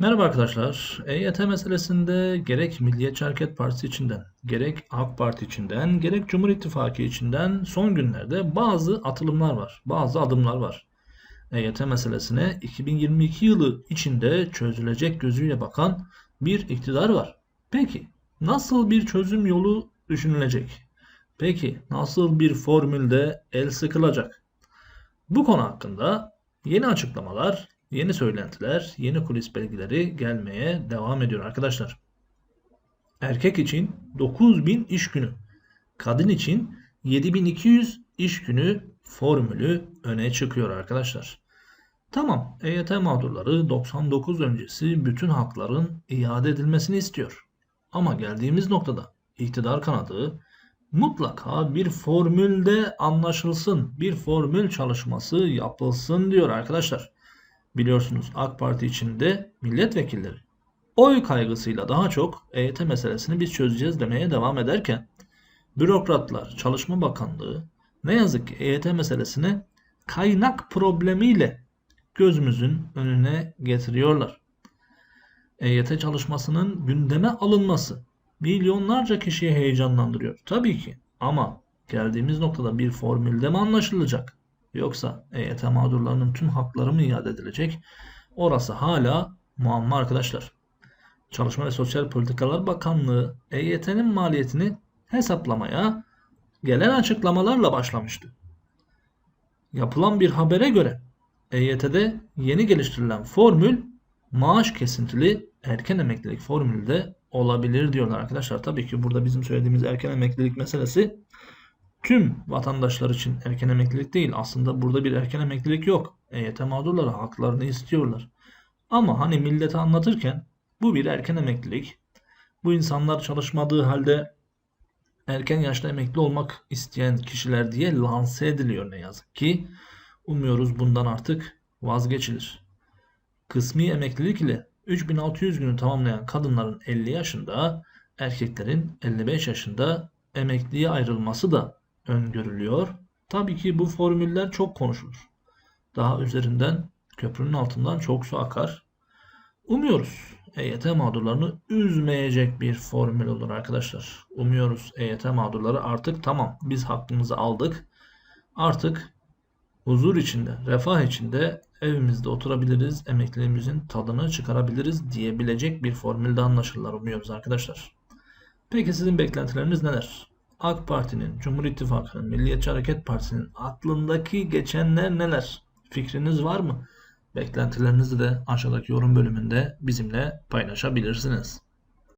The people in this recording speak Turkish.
Merhaba arkadaşlar. EYT meselesinde gerek Milliyetçi Hareket Partisi içinden, gerek AK Parti içinden, gerek Cumhur İttifakı içinden son günlerde bazı atılımlar var, bazı adımlar var. EYT meselesine 2022 yılı içinde çözülecek gözüyle bakan bir iktidar var. Peki nasıl bir çözüm yolu düşünülecek? Peki nasıl bir formülde el sıkılacak? Bu konu hakkında yeni açıklamalar, yeni söylentiler, yeni kulis bilgileri gelmeye devam ediyor arkadaşlar. Erkek için 9000 iş günü, kadın için 7200 iş günü formülü öne çıkıyor arkadaşlar. Tamam, EYT mağdurları 99 öncesi bütün hakların iade edilmesini istiyor. Ama geldiğimiz noktada iktidar kanadı mutlaka bir formülde anlaşılsın, bir formül çalışması yapılsın diyor arkadaşlar. Biliyorsunuz AK Parti içinde milletvekilleri oy kaygısıyla daha çok EYT meselesini biz çözeceğiz demeye devam ederken bürokratlar, Çalışma Bakanlığı ne yazık ki EYT meselesini kaynak problemiyle gözümüzün önüne getiriyorlar. EYT çalışmasının gündeme alınması milyonlarca kişiyi heyecanlandırıyor. Tabii ki ama geldiğimiz noktada bir formülde mi anlaşılacak? Yoksa EYT mağdurlarının tüm hakları mı iade edilecek? Orası hala muamma arkadaşlar. Çalışma ve Sosyal Politikalar Bakanlığı EYT'nin maliyetini hesaplamaya gelen açıklamalarla başlamıştı. Yapılan bir habere göre EYT'de yeni geliştirilen formül maaş kesintili erken emeklilik formülü de olabilir diyorlar arkadaşlar. Tabii ki burada bizim söylediğimiz erken emeklilik meselesi tüm vatandaşlar için erken emeklilik değil. Aslında burada bir erken emeklilik yok. EYT mağdurları haklarını istiyorlar. Ama hani millete anlatırken bu bir erken emeklilik. Bu insanlar çalışmadığı halde erken yaşta emekli olmak isteyen kişiler diye lanse ediliyor ne yazık ki. Umuyoruz bundan artık vazgeçilir. Kısmi emeklilik ile 3600 günü tamamlayan kadınların 50 yaşında, erkeklerin 55 yaşında emekliye ayrılması da öngörülüyor. Tabii ki bu formüller çok konuşulur. Daha üzerinden köprünün altından çok su akar. Umuyoruz EYT mağdurlarını üzmeyecek bir formül olur arkadaşlar. Umuyoruz EYT mağdurları artık tamam biz hakkımızı aldık. Artık huzur içinde, refah içinde evimizde oturabiliriz, emekliliğimizin tadını çıkarabiliriz diyebilecek bir formülde anlaşırlar umuyoruz arkadaşlar. Peki sizin beklentileriniz neler? AK Parti'nin, Cumhur İttifakı'nın, Milliyetçi Hareket Partisi'nin aklındaki geçenler neler? Fikriniz var mı? Beklentilerinizi de aşağıdaki yorum bölümünde bizimle paylaşabilirsiniz.